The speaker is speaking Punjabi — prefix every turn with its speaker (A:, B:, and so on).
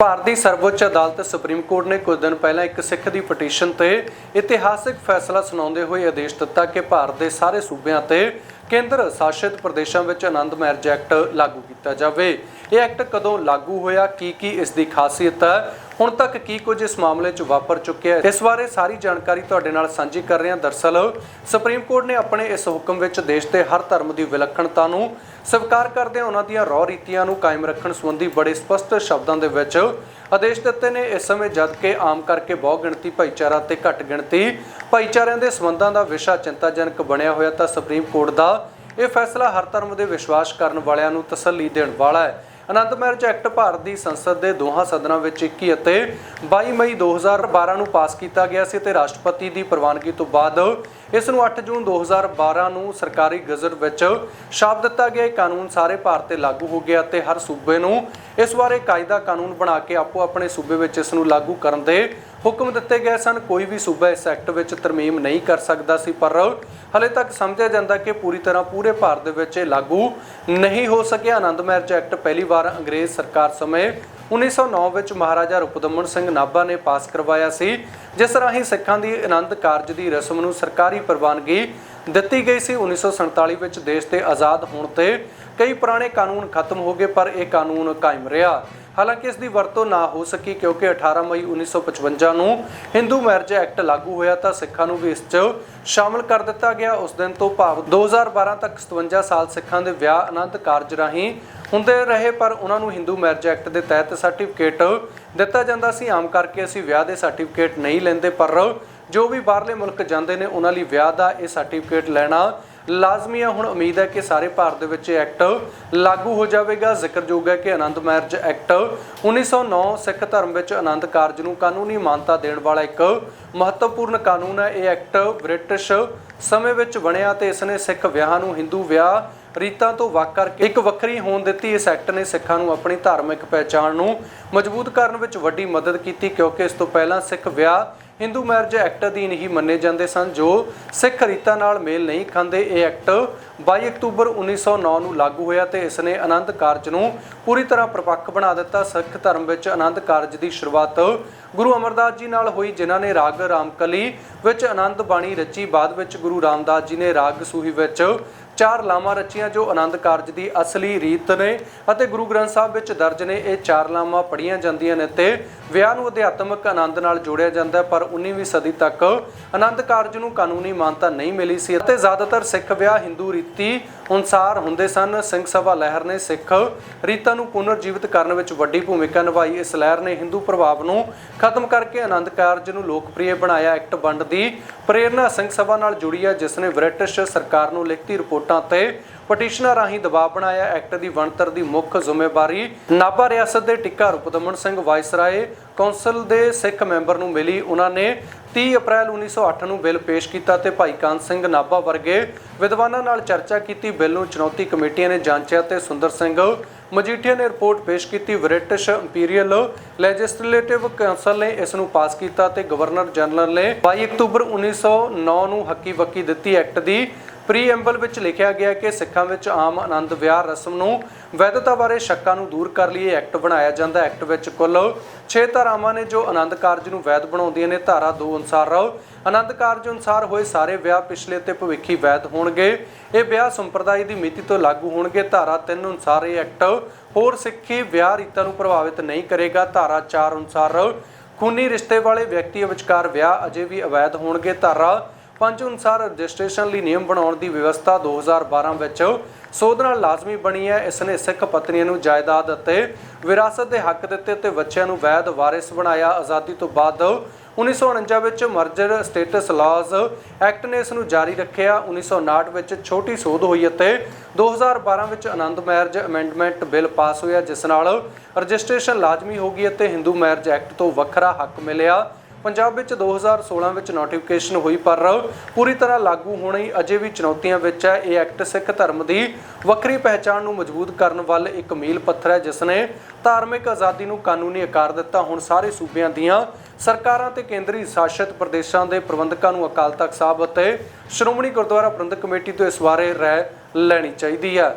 A: ਭਾਰਤ ਦੀ ਸਰਵਉੱਚ ਅਦਾਲਤ ਸੁਪਰੀਮ ਕੋਰਟ ਨੇ ਕੁਝ ਦਿਨ ਪਹਿਲਾਂ ਇੱਕ ਸਿੱਖ ਦੀ ਪਟੀਸ਼ਨ ਤੇ ਇਤਿਹਾਸਕ ਫੈਸਲਾ ਸੁਣਾਉਂਦੇ ਹੋਏ ਆਦੇਸ਼ ਦਿੱਤਾ ਕਿ ਭਾਰਤ ਦੇ ਸਾਰੇ ਸੂਬਿਆਂ ਤੇ ਕੇਂਦਰ ਸ਼ਾਸਿਤ ਪ੍ਰਦੇਸ਼ਾਂ ਵਿੱਚ ਆਨੰਦ ਮੈਰਿਜ ਐਕਟ ਲਾਗੂ ਕੀਤਾ ਜਾਵੇ। ਇਹ ਐਕਟ ਕਦੋਂ ਲਾਗੂ ਹੋਇਆ? ਕੀ ਕੀ ਇਸ ਦੀ ਖਾਸੀਅਤ ਹੈ? ਹੁਣ ਤੱਕ ਕੀ ਕੁਝ ਇਸ ਮਾਮਲੇ 'ਚ ਵਾਪਰ ਚੁੱਕਿਆ ਹੈ? ਇਸ ਬਾਰੇ ਸਾਰੀ ਜਾਣਕਾਰੀ ਤੁਹਾਡੇ ਨਾਲ ਸਾਂਝੀ ਕਰ ਰਹੇ ਹਾਂ। ਦਰਸਲ, ਸੁਪਰੀਮ ਕੋਰਟ ਨੇ ਆਪਣੇ ਇਸ ਹੁਕਮ ਵਿੱਚ ਦੇਸ਼ ਦੇ ਹਰ ਧਰਮ ਦੀ ਵਿਲੱਖਣਤਾ ਨੂੰ ਸਵੀਕਾਰ ਕਰਦਿਆਂ ਉਹਨਾਂ ਦੀਆਂ ਰੌ ਰੀਤੀਆਂ ਨੂੰ ਕਾਇਮ ਰੱਖਣ ਸੰਬੰਧੀ ਬੜੇ ਸਪਸ਼ਟ ਸ਼ਬਦਾਂ ਦੇ ਵਿੱਚ ਆਦੇਸ਼ ਦਿੱਤੇ ਨੇ। ਇਸ ਸਮੇਂ ਜਦ ਕਿ ਆਮ ਕਰਕੇ ਬਹੁ ਗਿਣਤੀ ਭਾਈਚਾਰਾ ਤੇ ਘੱਟ ਗਿਣਤੀ ਭਾਈਚਾਰਿਆਂ ਦੇ ਸਬੰਧਾਂ ਦਾ ਵਿਸ਼ਾ ਚਿੰਤਾਜਨਕ ਬਣਿਆ ਹੋਇਆ ਤਾਂ ਸੁਪਰੀਮ ਕੋਰਟ ਦਾ ਇਹ ਫੈਸਲਾ ਹਰ ਧਰਮ ਦੇ ਵਿਸ਼ਵਾਸ ਕਰਨ ਵਾਲਿਆਂ ਨੂੰ ਤਸੱਲੀ ਦੇਣ ਵਾਲਾ ਹੈ। ਅਨੰਦ ਮੈਰਿਜ ਐਕਟ ਭਾਰਤ ਦੀ ਸੰਸਦ ਦੇ ਦੋਹਾਂ ਸਦਨਾਂ ਵਿੱਚ 21 ਅਤੇ 22 ਮਈ 2012 ਨੂੰ ਪਾਸ ਕੀਤਾ ਗਿਆ ਸੀ ਤੇ ਰਾਸ਼ਟਰਪਤੀ ਦੀ ਪ੍ਰਵਾਨਗੀ ਤੋਂ ਬਾਅਦ ਇਸ ਨੂੰ 8 ਜੂਨ 2012 ਨੂੰ ਸਰਕਾਰੀ ਗਜ਼ਟ ਵਿੱਚ ਛਾਪ ਦਿੱਤਾ ਗਿਆ। ਇਹ ਕਾਨੂੰਨ ਸਾਰੇ ਭਾਰਤ ਤੇ ਲਾਗੂ ਹੋ ਗਿਆ ਤੇ ਹਰ ਸੂਬੇ ਨੂੰ ਇਸ ਬਾਰੇ ਕਾਇਦਾ ਕਾਨੂੰਨ ਬਣਾ ਕੇ ਆਪੋ ਆਪਣੇ ਸੂਬੇ ਵਿੱਚ ਇਸ ਨੂੰ ਲਾਗੂ ਕਰਨ ਦੇ ਹੁਕਮ ਦਿੱਤੇ ਗਏ ਸਨ, ਕੋਈ ਵੀ ਸੂਬਾ ਇਸ ਐਕਟ ਵਿੱਚ ਤਰਮੀਮ ਨਹੀਂ ਕਰ ਸਕਦਾ ਸੀ, ਪਰ ਹਲੇ ਤੱਕ ਸਮਝਿਆ ਜਾਂਦਾ ਕਿ ਪੂਰੀ ਤਰ੍ਹਾਂ ਪੂਰੇ ਭਾਰਤ ਦੇ ਵਿੱਚ ਇਹ ਲਾਗੂ ਨਹੀਂ ਹੋ ਸਕਿਆ। ਆਨੰਦ ਮੈਰਿਜ ਐਕਟ ਪਹਿਲੀ ਵਾਰ ਅੰਗਰੇਜ਼ ਸਰਕਾਰ ਸਮੇਂ 1909 ਵਿੱਚ ਮਹਾਰਾਜਾ ਰੁਪਦਮਨ ਸਿੰਘ ਨਾਭਾ ਨੇ ਪਾਸ ਕਰਵਾਇਆ ਸੀ, ਜਿਸ ਰਾਹੀਂ ਸਿੱਖਾਂ ਦੀ ਆਨੰਦ ਕਾਰਜ ਦੀ ਰਸਮ ਨੂੰ ਸਰਕਾਰੀ ਪ੍ਰਵਾਨਗੀ ਦਿੱਤੀ ਗਈ ਸੀ। 1947 ਵਿੱਚ ਦੇਸ਼ ਦੇ ਆਜ਼ਾਦ ਹੋਣ ਤੇ ਕਈ ਪੁਰਾਣੇ ਕਾਨੂੰਨ ਖਤਮ ਹੋ ਗਏ, ਪਰ ਇਹ ਕਾਨੂੰਨ ਕਾਇਮ ਰਿਹਾ। ਹਾਲਾਂਕਿ ਇਸ ਦੀ ਵਰਤੋਂ ਨਾ ਹੋ ਸਕੀ ਕਿਉਂਕਿ 18 ਮਈ 1955 ਨੂੰ ਹਿੰਦੂ ਮੈਰਿਜ ਐਕਟ ਲਾਗੂ ਹੋਇਆ ਤਾਂ ਸਿੱਖਾਂ ਨੂੰ ਵੀ ਇਸ 'ਚ ਸ਼ਾਮਲ ਕਰ ਦਿੱਤਾ ਗਿਆ। ਉਸ ਦਿਨ ਤੋਂ ਭਾਵ 2012 ਤੱਕ 57 ਸਾਲ ਸਿੱਖਾਂ ਦੇ ਵਿਆਹ ਆਨੰਦ ਕਾਰਜ ਰਾਹੀਂ ਹੁੰਦੇ ਰਹੇ, ਪਰ ਉਹਨਾਂ ਨੂੰ ਹਿੰਦੂ ਮੈਰਿਜ ਐਕਟ ਦੇ ਤਹਿਤ ਸਰਟੀਫਿਕੇਟ ਦਿੱਤਾ ਜਾਂਦਾ ਸੀ। ਆਮ ਕਰਕੇ ਅਸੀਂ ਵਿਆਹ ਦੇ ਸਰਟੀਫਿਕੇਟ ਨਹੀਂ ਲੈਂਦੇ, ਪਰ ਜੋ ਵੀ ਬਾਹਰਲੇ ਮੁਲਕ ਜਾਂਦੇ ਨੇ, ਉਹਨਾਂ ਲਈ ਵਿਆਹ ਦਾ ਇਹ ਸਰਟੀਫਿਕੇਟ ਲੈਣਾ ਲਾਜ਼ਮੀ ਹੈ ਹੁਣ ਉਮੀਦ ਹੈ ਕਿ ਸਾਰੇ ਭਾਰਤ ਦੇ ਵਿੱਚ ਐਕਟ ਲਾਗੂ ਹੋ ਜਾਵੇਗਾ। ਜ਼ਿਕਰਯੋਗ ਹੈ ਕਿ ਆਨੰਦ ਮੈਰਿਜ ਐਕਟ 1909 ਸਿੱਖ ਧਰਮ ਵਿੱਚ ਆਨੰਦ ਕਾਰਜ ਨੂੰ ਕਾਨੂੰਨੀ ਮਾਨਤਾ ਦੇਣ ਵਾਲਾ ਇੱਕ ਮਹੱਤਵਪੂਰਨ ਕਾਨੂੰਨ ਹੈ। ਇਹ ਐਕਟ ਬ੍ਰਿਟਿਸ਼ ਸਮੇਂ ਵਿੱਚ ਬਣਿਆ ਤੇ ਇਸ ਨੇ ਸਿੱਖ ਵਿਆਹਾਂ ਨੂੰ ਹਿੰਦੂ ਵਿਆਹ ਰੀਤਾਂ ਤੋਂ ਵੱਖ ਕਰਕੇ ਇੱਕ ਵੱਖਰੀ ਹੋਣ ਦਿੱਤੀ। ਇਸ ਐਕਟ ਨੇ ਸਿੱਖਾਂ ਨੂੰ ਆਪਣੀ ਧਾਰਮਿਕ ਪਹਿਚਾਣ ਨੂੰ ਮਜ਼ਬੂਤ ਕਰਨ ਵਿੱਚ ਵੱਡੀ ਮਦਦ ਕੀਤੀ, ਕਿਉਂਕਿ ਇਸ ਤੋਂ ਪਹਿਲਾਂ ਸਿੱਖ ਵਿਆਹ ਹਿੰਦੂ ਮੈਰਿਜ ਐਕਟ ਅਧੀਨ ਹੀ ਮੰਨੇ ਜਾਂਦੇ ਸਨ, ਜੋ ਸਿੱਖ ਰੀਤਾਂ ਨਾਲ ਮੇਲ ਨਹੀਂ ਖਾਂਦੇ। ਇਹ ਐਕਟ 22 ਅਕਤੂਬਰ 1909 ਨੂੰ ਲਾਗੂ ਹੋਇਆ ਤੇ ਇਸ ਨੇ ਆਨੰਦ ਕਾਰਜ ਨੂੰ ਪੂਰੀ ਤਰ੍ਹਾਂ ਪ੍ਰਪੱਖ ਬਣਾ ਦਿੱਤਾ। ਸਿੱਖ ਧਰਮ ਵਿੱਚ ਆਨੰਦ ਕਾਰਜ ਦੀ ਸ਼ੁਰੂਆਤ ਗੁਰੂ ਅਮਰਦਾਸ ਜੀ ਨਾਲ ਹੋਈ, ਜਿਨ੍ਹਾਂ ਨੇ ਰਾਗ ਰਾਮਕਲੀ ਵਿੱਚ ਆਨੰਦ ਬਾਣੀ ਰਚੀ। ਬਾਅਦ ਵਿੱਚ ਗੁਰੂ ਰਾਮਦਾਸ ਜੀ ਨੇ ਰਾਗ ਸੂਹੀ ਵਿੱਚ ਚਾਰ ਲਾਵਾਂ ਰਚੀਆਂ ਜੋ ਆਨੰਦ ਕਾਰਜ ਦੀ ਅਸਲੀ ਰੀਤ ਨੇ ਅਤੇ ਗੁਰੂ ਗ੍ਰੰਥ ਸਾਹਿਬ ਵਿੱਚ ਦਰਜ ਨੇ, ਇਹ ਚਾਰ ਲਾਵਾਂ ਪੜੀਆਂ ਜਾਂਦੀਆਂ ਨੇ ਤੇ ਵਿਆਹ ਨੂੰ ਅਧਿਆਤਮਿਕ ਆਨੰਦ ਨਾਲ ਜੋੜਿਆ ਜਾਂਦਾ ਪਰ 19ਵੀਂ ਸਦੀ ਤੱਕ ਆਨੰਦ ਕਾਰਜ ਨੂੰ ਕਾਨੂੰਨੀ ਮਾਨਤਾ ਨਹੀਂ ਮਿਲੀ ਸੀ ਅਤੇ ਜ਼ਿਆਦਾਤਰ ਸਿੱਖ ਵਿਆਹ ਹਿੰਦੂ ਰੀਤੀ ਅਨੁਸਾਰ ਹੁੰਦੇ ਸਨ। ਸਿੰਘ ਸਭਾ ਲਹਿਰ ਨੇ ਸਿੱਖ ਰੀਤਾਂ ਨੂੰ ਪੁਨਰ ਜੀਵਿਤ ਕਰਨ ਵਿੱਚ ਵੱਡੀ ਭੂਮਿਕਾ ਨਿਭਾਈ। ਇਸ ਲਹਿਰ ਨੇ ਹਿੰਦੂ ਪ੍ਰਭਾਵ ਨੂੰ ਖਤਮ ਕਰਕੇ ਆਨੰਦ ਕਾਰਜ ਨੂੰ ਲੋਕਪ੍ਰਿਯ ਬਣਾਇਆ। ਐਕਟ ਵੰਡ ਦੀ ਪ੍ਰੇਰਣਾ ਸਿੰਘ ਸਭਾ ਨਾਲ ਜੁੜੀ ਹੈ, ਜਿਸ ਨੇ ਬ੍ਰਿਟਿਸ਼ ਸਰਕਾਰ ਨੂੰ ਲਿਖਤੀ ਰਿਪੋਰਟ ਤੇ ਪਟੀਸ਼ਨਾਂ ਰਾਹੀਂ ਦਬਾਅ ਬਣਾਇਆ। ਐਕਟ ਦੀ ਬਣਤਰ ਦੀ ਮੁੱਖ ਜ਼ਿੰਮੇਵਾਰੀ ਨਾਭਾ ਰਿਆਸਤ ਦੇ ਟਿੱਕਾ ਰੁਪਦਮਨ ਸਿੰਘ ਵਾਇਸਰਾਏ, ਕੌਂਸਲ ਦੇ ਸਿੱਖ ਮੈਂਬਰ ਨੂੰ ਮਿਲੀ। ਉਹਨਾਂ ਨੇ 30 ਅਪ੍ਰੈਲ 1908 ਨੂੰ ਬਿੱਲ ਪੇਸ਼ ਕੀਤਾ ਤੇ ਭਾਈ ਕਾਨ ਸਿੰਘ ਨਾਭਾ ਵਰਗੇ ਵਿਦਵਾਨਾਂ ਨਾਲ ਚਰਚਾ ਕੀਤੀ। ਬਿੱਲ ਨੂੰ ਚੁਣੌਤੀ ਕਮੇਟੀਆਂ ਨੇ ਜਾਂਚਿਆ ਤੇ ਸੁੰਦਰ ਸਿੰਘ ਮਜੀਠੀਆ ਨੇ ਰਿਪੋਰਟ ਪੇਸ਼ ਕੀਤੀ। ਬ੍ਰਿਟਿਸ਼ ਇੰਪੀਰੀਅਲ ਲੈਜਿਸਲੇਟਿਵ ਕਾਉਂਸਲ ਨੇ ਇਸ ਨੂੰ ਪਾਸ ਕੀਤਾ ਤੇ ਗਵਰਨਰ ਜਨਰਲ ਨੇ 22 ਅਕਤੂਬਰ 1909 ਨੂੰ ਹੱਕੀ ਬੱਕੀ ਦਿੱਤੀ। ਐਕਟ ਦੀ ਪ੍ਰੀਐਮਬਲ ਵਿੱਚ ਲਿਖਿਆ ਗਿਆ ਕਿ ਸਿੱਖਾਂ ਵਿੱਚ ਆਮ ਆਨੰਦ ਵਿਆਹ ਰਸਮ ਨੂੰ ਵੈਧਤਾ ਬਾਰੇ ਸ਼ੱਕਾਂ ਨੂੰ ਦੂਰ ਕਰ ਲਈ ਇਹ ਐਕਟ ਬਣਾਇਆ ਜਾਂਦਾ। ਐਕਟ ਵਿੱਚ ਕੁੱਲ 6 ਧਾਰਾਵਾਂ ਨੇ ਜੋ ਆਨੰਦ ਕਾਰਜ ਨੂੰ ਵੈਧ ਬਣਾਉਂਦੀਆਂ ਨੇ। ਧਾਰਾ 2 ਅਨੁਸਾਰ ਆਨੰਦ ਕਾਰਜ ਅਨੁਸਾਰ ਹੋਏ ਸਾਰੇ ਵਿਆਹ ਪਿਛਲੇ ਤੇ ਭਵਿੱਖੀ ਵੈਧ ਹੋਣਗੇ। ਇਹ ਵਿਆਹ ਸੰਪਰਦਾਇ ਦੀ ਮਿਤੀ ਤੋਂ ਲਾਗੂ ਹੋਣਗੇ। ਧਾਰਾ 3 ਅਨੁਸਾਰ ਇਹ ਐਕਟ ਹੋਰ ਸਿੱਖੀ ਵਿਆਹ ਰੀਤਾਂ ਨੂੰ ਪ੍ਰਭਾਵਿਤ ਨਹੀਂ ਕਰੇਗਾ। ਧਾਰਾ 4 ਅਨੁਸਾਰ ਖੂਨੀ ਰਿਸ਼ਤੇ ਵਾਲੇ ਵਿਅਕਤੀਆਂ ਵਿਚਕਾਰ ਵਿਆਹ ਅਜੇ ਵੀ ਅਵੈਧ ਹੋਣਗੇ। ਧਾਰਾ ਪੰਜ ਅਨੁਸਾਰ ਰਜਿਸਟ੍ਰੇਸ਼ਨ ਲਈ ਨਿਯਮ ਬਣਾਉਣ ਦੀ ਵਿਵਸਥਾ 2012 ਵਿੱਚ ਸੋਧ ਨਾਲ ਲਾਜ਼ਮੀ ਬਣੀ ਹੈ। ਇਸ ਨੇ ਸਿੱਖ ਪਤਨੀਆਂ ਨੂੰ ਜਾਇਦਾਦ ਅਤੇ ਵਿਰਾਸਤ ਦੇ ਹੱਕ ਦਿੱਤੇ ਤੇ ਬੱਚਿਆਂ ਨੂੰ ਵੈਧ ਵਾਰਿਸ ਬਣਾਇਆ। ਆਜ਼ਾਦੀ ਤੋਂ ਬਾਅਦ 1949 ਵਿੱਚ ਮਰਜਰ ਸਟੇਟਸ ਲਾਜ਼ ਐਕਟ ਨੇ ਇਸ ਨੂੰ ਜਾਰੀ ਰੱਖਿਆ। 1959 ਵਿੱਚ ਛੋਟੀ ਸੋਧ ਹੋਈ ਅਤੇ 2012 ਵਿੱਚ Anand marriage amendment bill pass ਹੋਇਆ, ਜਿਸ ਨਾਲ ਰਜਿਸਟ੍ਰੇਸ਼ਨ ਲਾਜ਼ਮੀ ਹੋ ਗਈ ਅਤੇ ਹਿੰਦੂ ਮੈਰਿਜ ਐਕਟ ਤੋਂ ਵੱਖਰਾ ਹੱਕ ਮਿਲਿਆ। ਪੰਜਾਬ ਵਿੱਚ 2016 ਵਿੱਚ ਨੋਟੀਫਿਕੇਸ਼ਨ ਹੋਈ, ਪਰ ਪੂਰੀ ਤਰ੍ਹਾਂ ਲਾਗੂ ਹੋਣੀ ਅਜੇ ਵੀ ਚੁਣੌਤੀਆਂ ਵਿੱਚ ਹੈ। ਇਹ ਐਕਟ ਸਿੱਖ ਧਰਮ ਦੀ ਵੱਖਰੀ ਪਹਿਚਾਣ ਨੂੰ ਮਜ਼ਬੂਤ ਕਰਨ ਵੱਲ ਇੱਕ ਮੀਲ ਪੱਥਰ ਹੈ ਜਿਸ ਨੇ ਧਾਰਮਿਕ ਆਜ਼ਾਦੀ ਨੂੰ ਕਾਨੂੰਨੀ ਆਕਾਰ ਦਿੱਤਾ। ਹੁਣ ਸਾਰੇ ਸੂਬਿਆਂ ਦੀਆਂ ਸਰਕਾਰਾਂ ਤੇ ਕੇਂਦਰੀ ਸ਼ਾਸਿਤ ਪ੍ਰਦੇਸ਼ਾਂ ਦੇ ਪ੍ਰਬੰਧਕਾਂ ਨੂੰ ਅਕਾਲ ਤਖਤ ਸਾਹਿਬ ਅਤੇ ਸ਼੍ਰੋਮਣੀ ਗੁਰਦੁਆਰਾ ਪ੍ਰਬੰਧਕ ਕਮੇਟੀ ਤੋਂ ਇਸ ਬਾਰੇ ਰਾਏ ਲੈਣੀ ਚਾਹੀਦੀ ਹੈ।